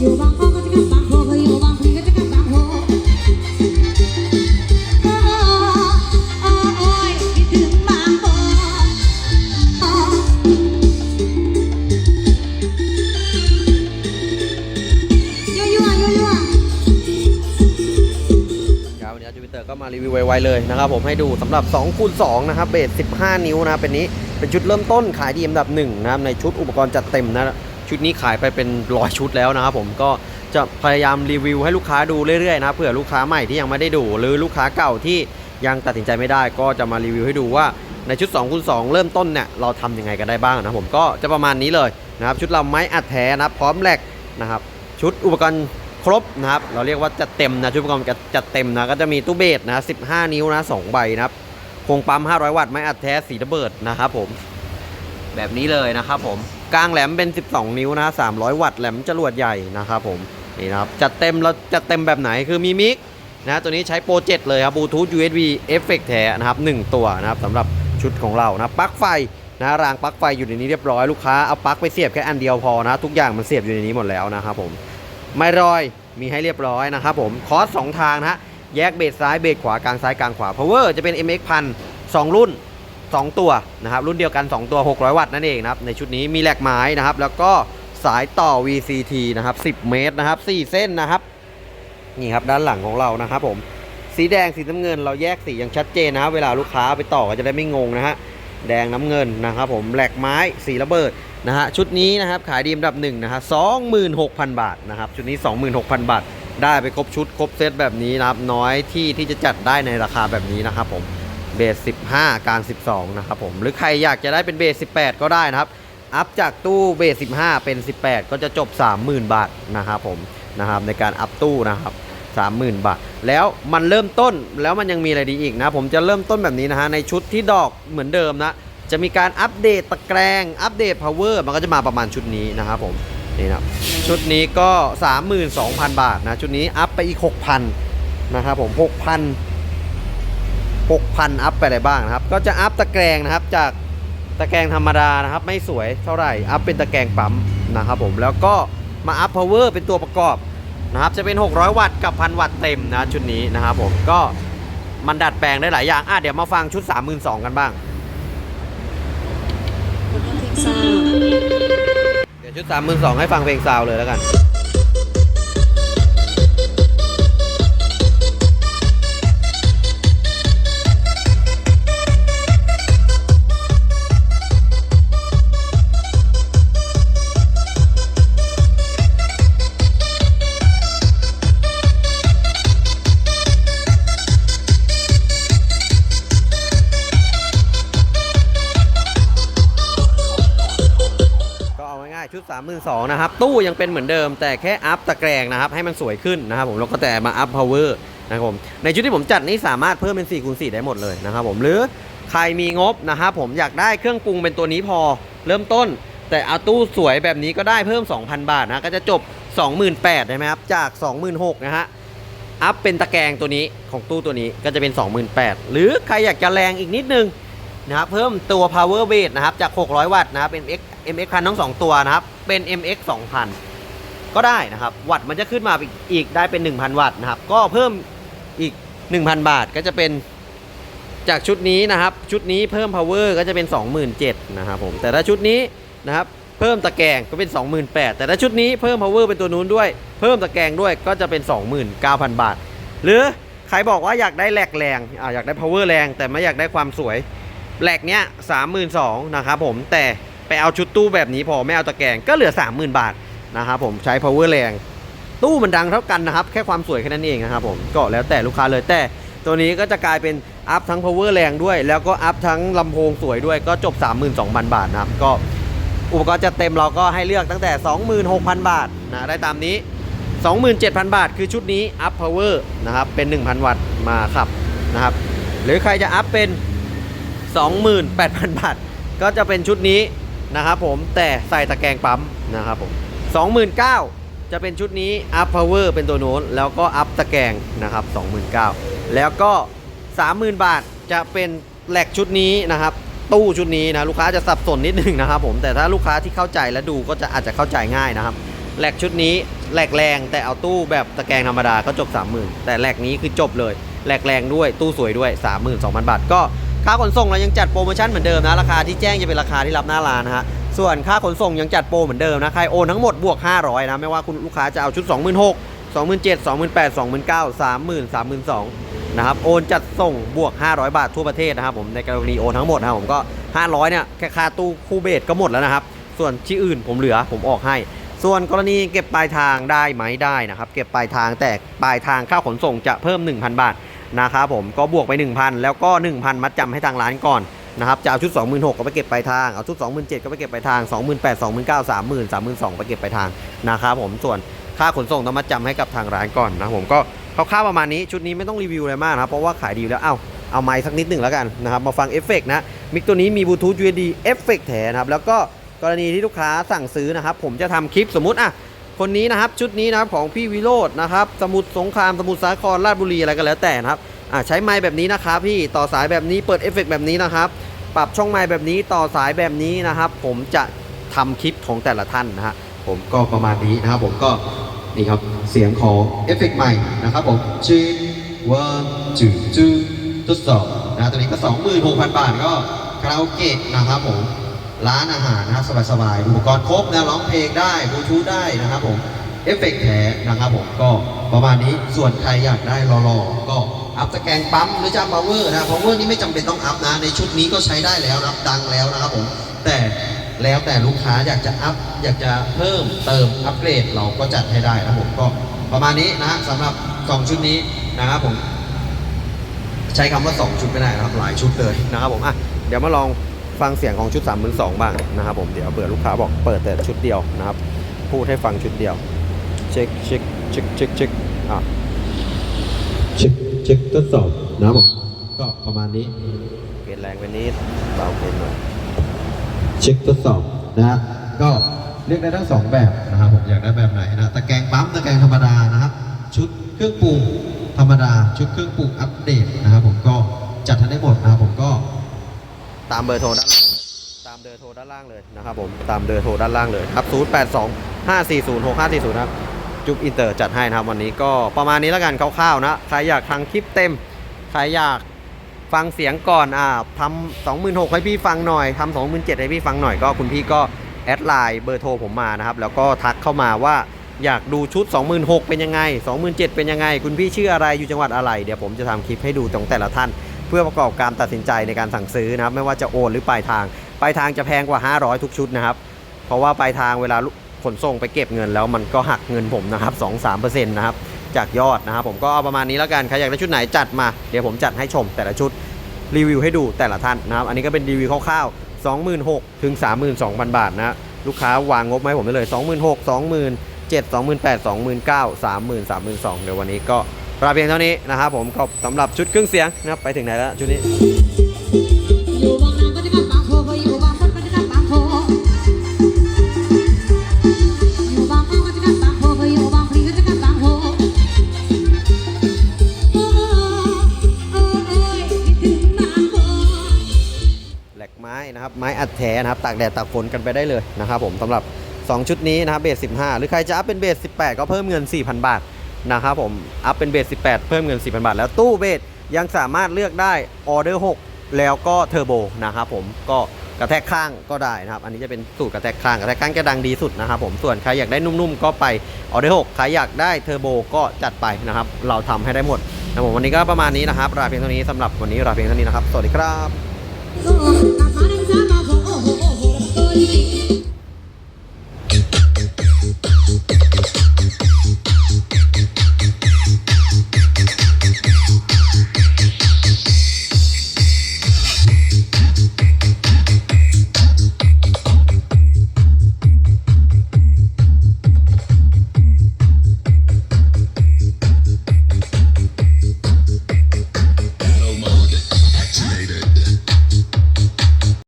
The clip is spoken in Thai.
อยู่บางกอกก็จะกลับบางโพพออยู่บางพีก็จะกลับบางโพเออเออโอ้ยคิดถึงบางโพอ๋อยั่วยั่วยั่วยั่ว ครับวันนี้จูปิเตอร์ก็มารีวิวไวๆเลยนะครับผมให้ดูสำหรับ2คูณ2นะครับเบส 15 นิ้วนะครับเป็นนี้ เป็นชุดเริ่มต้นขายดีอันดับหนึ่งนะครับในชุดอุปกรณ์จัดเต็มนะชุดนี้ขายไปเป็นร้อยชุดแล้วนะครับผมก็จะพยายามรีวิวให้ลูกค้าดูเรื่อยๆนะเผื่อลูกค้าใหม่ที่ยังไม่ได้ดู หรือลูกค้าเก่าที่ยังตัดสินใจไม่ได้ก็จะมารีวิวให้ดูว่าในชุด2คูณ2เริ่มต้นเนี่ยเราทำยังไงกันได้บ้างนะผมก็จะประมาณนี้เลยนะครับชุดเราไม้อัดแท้นะพร้อมแหลกนะครับชุดอุปกรณ์ครบนะครับเราเรียกว่าจัดเต็มนะชุดอุปกรณ์จัดเต็มนะก็จะมีตู้เบสนะ15 นิ้วนะ2ใบนะครับ โครงปั๊ม 500 วัตต์ไม้อัดแท้สีระเบิดนะครับผม แบบนี้เลยนะครับผมกลางแหลมเป็น 12 นิ้วนะ 300 วัตต์แหลมจรวดใหญ่นะครับผมนี่นะครับจัดเต็มเราจัดเต็มแบบไหนคือมีมิกนะตัวนี้ใช้โปรเจกต์เลยครับบลูทูธ USB เอฟเฟกแท้นะครับ 1 ตัวนะครับสำหรับชุดของเรานะปลั๊กไฟนะรางปลั๊กไฟอยู่ในนี้เรียบร้อยลูกค้าเอาปลั๊กไปเสียบแค่อันเดียวพอนะ ทุกอย่างมันเสียบอยู่ในนี้หมดแล้วนะครับผมไม่รอยมีให้เรียบร้อยนะครับผมคอร์สสองทางนะฮะ แยกเบสซ้ายเบสขวากลางซ้ายกลางขวา power จะเป็น MX พันสองรุ่น 2 ตัวนะครับรุ่นเดียวกัน 2 ตัว 600 วัตต์นั่นเองนะครับในชุดนี้มีแหลกไม้นะครับ แล้วก็สายต่อ VCT นะครับ 10 เมตรนะครับ 4 เส้นนะครับ นี่ครับด้านหลังของเรานะครับผมสีแดงสีน้ำเงินเราแยกสีอย่างชัดเจนนะครับเวลาลูกค้าไปต่อก็จะได้ไม่งงนะฮะแดงน้ำเงินนะครับผมแหลกไม้สีระเบิดนะฮะชุดนี้นะครับขายดีอันดับหนึ่งนะฮะ26,000บาทนะครับชุดนี้ 26,000 บาท ได้ไปครบชุดครบเซตแบบนี้นะครับน้อยที่ที่จะจัดได้ในราคาแบบนี้นะครับผมเบส 15 กาง12 นะครับผมหรือใครอยากจะได้เป็นเบส 18 ก็ได้นะครับอัพจากตู้เบส 15 เป็น 18 ก็จะจบ 30,000 บาทนะครับผมนะครับในการอัพตู้นะครับ30,000 บาท แล้วมันเริ่มต้นแล้วมันยังมีอะไรดีอีกนะ ผมจะเริ่มต้นแบบนี้นะฮะในชุดที่ดอกเหมือนเดิมนะ จะมีการอัปเดตตะแกรงอัปเดต power มันก็จะมาประมาณชุดนี้นะครับผม นี่นะชุดนี้ก็ 32,000 บาทนะ ชุดนี้อัพไปอีก 6,000 นะครับผม 6,000 6,000 อัพไปอะไรบ้างนะครับ ก็จะอัพตะแกรงนะครับจากตะแกรงธรรมดานะครับ ไม่สวยเท่าไหร่ อัพเป็นตะแกรงปั๊มนะครับผมแล้วก็มาอัพ power เป็นตัวประกอบนะครับจะเป็น 600 วัตต์กับ 1,000 วัตต์เต็มนะชุดนี้นะครับผมก็มันดัดแปลงได้หลายอย่างอะเดี๋ยวมาฟังชุด 32,000 กันบ้าง สามพันสองให้ฟังเพลงซาวเลยแล้วกัน เอาง่ายๆชุด32,000นะครับ ตู้ยังเป็นเหมือนเดิม แต่แค่อัพตะแกรงนะครับ ให้มันสวยขึ้นนะครับผมแล้วก็แต่มาอัพ power นะครับผม ในชุดที่ผมจัดนี้สามารถเพิ่มเป็น4คูณ4ได้หมดเลยนะครับผมหรือใครมีงบนะครับผมอยากได้เครื่องปรุงเป็นตัวนี้พอเริ่มต้น แต่เอาตู้สวยแบบนี้ก็ได้เพิ่ม 2,000 บาทนะก็จะจบ 28,000ใช่ไหมครับจาก 26,000นะฮะอัพเป็นตะแกรงตัวนี้ของตู้ตัวนี้ก็จะเป็น 28,000หรือใครอยากจะแรงอีกนิดนึง นะครับเพิ่มตัว power base นะครับจาก 600 วัตต์นะครับเป็น X MX พันทั้ง 2 ตัวนะครับเป็น MX 2,000 ก็ได้นะครับ วัตต์มันจะขึ้นมาอีกอกได้เป็น 1,000 วัตต์นะครับ ก็เพิ่มอีก 1,000 บาทก็จะเป็นจากชุดนี้นะครับ ชุดนี้เพิ่ม power ก็จะเป็น 27,000นะครับผมแต่ถ้าชุดนี้นะครับเพิ่มตะแกรงก็เป็น 28,000แต่ถ้าชุดนี้เพิ่ม power เป็นตัวนู้นด้วย เพิ่มตะแกรงด้วยก็จะเป็น 29,000 บาท หรือใครบอกว่าอยากได้แหลกแรงออยากได้ power แรง แต่ไม่อยากได้ความสวย แหลกเนี้ย32,000นะครับผมแต่ไปเอาชุดตู้แบบนี้พอไม่เอาตะแกรงก็เหลือ 30,000 บาทนะครับผมใช้ power แรงตู้มันดังเท่ากันนะครับ แค่ความสวยแค่นั้นเองนะครับผมก็แล้วแต่ลูกค้าเลยแต่ตัวนี้ก็จะกลายเป็นอัพทั้ง power แรงด้วย แล้วก็อัพทั้งลำโพงสวยด้วยก็จบ 32,000 บาทนะครับก็อุปกรณ์จะเต็มเราก็ให้เลือกตั้งแต่ 26,000 บาทนะได้ตามนี้ 27,000 บาท คือชุดนี้อัพ power นะครับเป็น 1,000 วัตต์มาขับนะครับหรือใครจะอัพเป็น 28,000 บาท ก็จะเป็นชุดนี้นะครับผมแต่ใส่ตะแกรงปั๊มนะครับผม29,000 จะเป็นชุดนี้อัพ power เป็นตัวโน้น แล้วก็อัพตะแกรงนะครับ29,000 แล้วก็ 30,000 บาทจะเป็นแหลกชุดนี้นะครับ ตู้ชุดนี้นะลูกค้าจะสับสนนิดนึงนะครับผมแต่ถ้าลูกค้าที่เข้าใจและดูก็จะอาจจะเข้าใจง่ายนะครับแหลกชุดนี้แหลกแรงแต่เอาตู้แบบตะแกรงธรรมดาก็จบ 30,000 แต่แหลกนี้คือจบเลยแหลกแรงด้วยตู้สวยด้วย 32,000 บาทก็ ค่าขนส่งเรายังจัดโปรโมชั่นเหมือนเดิมนะ ราคาที่แจ้งจะเป็นราคาที่รับหน้าร้านนะฮะ ส่วนค่าขนส่งยังจัดโปรเหมือนเดิมนะ ใครโอนทั้งหมดบวก 500 นะ ไม่ว่าคุณลูกค้าจะเอาชุด 26,000 27,000 28,000 29,000 30,000 32,000นะครับ โอนจัดส่งบวก 500 บาททั่วประเทศนะครับผม ในกรณีโอนทั้งหมดนะผมก็ 500 เนี่ย แค่ค่าตู้คู่เบสก็หมดแล้วนะครับ ส่วนที่อื่นผมเหลือผมออกให้ ส่วนกรณีเก็บปลายทางได้ไหมได้นะครับ เก็บปลายทางแต่ปลายทางค่าขนส่งจะเพิ่ม 1,000 บาท นะครับผมก็บวกไป 1,000 แล้วก็ 1,000 มัดจำให้ทางร้านก่อนนะครับจะเอาชุด 26,000ก็ไปเก็บปลายทาง เอาชุด 27,000ก็ไปเก็บปลายทาง 28,000 29,000 30,000 32,000ไปเก็บปลายทางนะครับผมส่วนค่าขนส่งต้องมัดจำให้กับทางร้านก่อนนะผมก็คร่าวๆประมาณนี้ชุดนี้ไม่ต้องรีวิวอะไรมากนะครับเพราะว่าขายดีแล้วเอ้าเอาไม้สักนิดหนึ่งแล้วกันนะครับมาฟังเอฟเฟกต์นะมิกตัวนี้มีบลูทูธ USB เอฟเฟกต์แถนะครับแล้วก็กรณีที่ลูกค้าสั่งซื้อนะครับผมจะทำคลิปสมมุติอะ คนนี้นะครับชุดนี้นะครับของพี่วิโรจน์นะครับสมุทรสงครามสมุทรสาครราชบุรีอะไรก็แล้วแต่นะครับอะใช้ไม้แบบนี้นะครับพี่ต่อสายแบบนี้เปิดเอฟเฟกต์แบบนี้นะครับปรับช่องไม้แบบนี้ต่อสายแบบนี้นะครับ ผมจะทำคลิปของแต่ละท่านนะฮะผมก็ประมาณนี้นะครับ ผมก็นี่ครับเสียงของเอฟเฟกต์ใหม่นะครับผมชื่อ one two two ทดสอบนะตัวนี้ก็ 26,000 บาทก็คาราโอเกะนะครับผม ร้านอาหารนะครับสบายๆอุปกรณ์ครบนะร้องเพลงได้บลูทูธได้นะครับผมเอฟเฟกต์แท้นะครับผมก็ประมาณนี้ส่วนใครอยากได้รอๆก็อัพสแกนปั๊มหรือจะพาวเวอร์นะพาวเวอร์นี่ไม่จำเป็นต้องอัพนะในชุดนี้ก็ใช้ได้แล้วนะครับดังแล้วนะครับผมแต่แล้วแต่ลูกค้าอยากจะอัพอยากจะเพิ่มเติมอัปเกรดเราก็จัดให้ได้นะครับผมก็ประมาณนี้นะสำหรับสองชุดนี้นะครับผมใช้คำว่า 2 ชุดไม่ได้นะครับหลายชุดเลยนะครับผมอะเดี๋ยวมาลอง ฟังเสียงของชุด3ามสองบ้างนะครับผมเดี๋ยวเผื่อลูกค้าบอกเปิดแต่ชุดเดียวนะครับ พูดให้ฟังชุดเดียว เช็คเช็คเช็คเช็คเช็คอะเช็คเช็คทดสอบนะครับผมก็ประมาณนี้เปลี่ยนแรงไปนิดเบาเปลี่ยนหน่อยเช็คทดสอบนะฮะก็เรียกได้ทั้งสองแบบนะครับผมอยากได้แบบไหนนะตะแกรงปั๊มตะแกรงธรรมดานะครับ ชุดเครื่องปรุงธรรมดา ชุดเครื่องปรุงอัปเดตนะครับผมก็จัดทันได้หมดนะครับผมก็ ตามเบอร์โทรด้านตามเบอร์โทรด้านล่างเลยนะครับผมตามเบอร์โทรด้านล่างเลยครับ 0 8 2 5 4 0 6 5 4 0 ครับ จุ๊บอินเตอร์จัดให้นะครับวันนี้ก็ประมาณนี้แล้วกันคร่าวๆนะใครอยากทางคลิปเต็มใครอยากฟังเสียงก่อนอ่าทำสองหมื่นหกให้พี่ฟังหน่อยทำสองหมื่นเจ็ดให้พี่ฟังหน่อยก็คุณพี่ก็แอดไลน์เบอร์โทรผมมานะครับ แล้วก็ทักเข้ามาว่าอยากดูชุด 26,000 เป็นยังไง 27,000 เป็นยังไง คุณพี่ชื่ออะไรอยู่จังหวัดอะไร เดี๋ยวผมจะทำคลิปให้ดูตรงแต่ละท่าน เพื่อประกอบการตัดสินใจในการสั่งซื้อนะครับ ไม่ว่าจะโอนหรือปลายทาง ปลายทางจะแพงกว่า 500 ทุกชุดนะครับ เพราะว่าปลายทางเวลาขนส่งไปเก็บเงินแล้วมันก็หักเงินผมนะครับ2-3%นะครับจากยอดนะครับผมก็เอาประมาณนี้แล้วกันใครอยากได้ชุดไหนจัดมาเดี๋ยวผมจัดให้ชมแต่ละชุดรีวิวให้ดูแต่ละท่านนะครับ อันนี้ก็เป็นรีวิวคร่าวๆ 26,000ถึง 32,000 บาทนะลูกค้าวางงบมาให้ผมได้เลย 26,000 27,000 28,000 29,000 30,000 32,000 เดี๋ยววันนี้ก็ ราเพียงเท่านี้นะครับผมก็สำหรับชุดเครื่องเสียงนะครับไปถึงไหนแล้วชุดนี้ อยู่บางนาก็จะกับบางโพพออยู่บางพดก็จะกับบางโพอยู่บางอ้อก็จะกับบางโพพออยู่บางพลีก็จะกับบางโพเออเออเอ้ยคิดถึงบางโพแหลกไม้นะครับไม้อัดแท้นะครับตากแดดตากฝนกันไปได้เลยนะครับผมสำหรับ 2 ชุดนี้นะครับเบส15 หรือใครจะอัพเป็นเบส18 ก็เพิ่มเงิน 4,000 บาท นะครับผม อัพเป็นเบส 18 เพิ่มเงิน4,000 บาท แล้วตู้เบสยังสามารถเลือกได้ออเดอร์ 6 แล้วก็เทอร์โบนะครับผมก็กระแทกข้างก็ได้นะครับ อันนี้จะเป็นสูตรกระแทกข้าง กระแทกข้างจะดังดีสุดนะครับผมส่วนใครอยากได้นุ่มๆ ก็ไปออเดอร์ 6 ใครอยากได้เทอร์โบก็จัดไปนะครับ เราทำให้ได้หมดนะครับผมวันนี้ก็ประมาณนี้นะครับลาเพียงเท่านี้สำหรับวันนี้ลาเพียงเท่านี้นะครับ สวัสดีครับ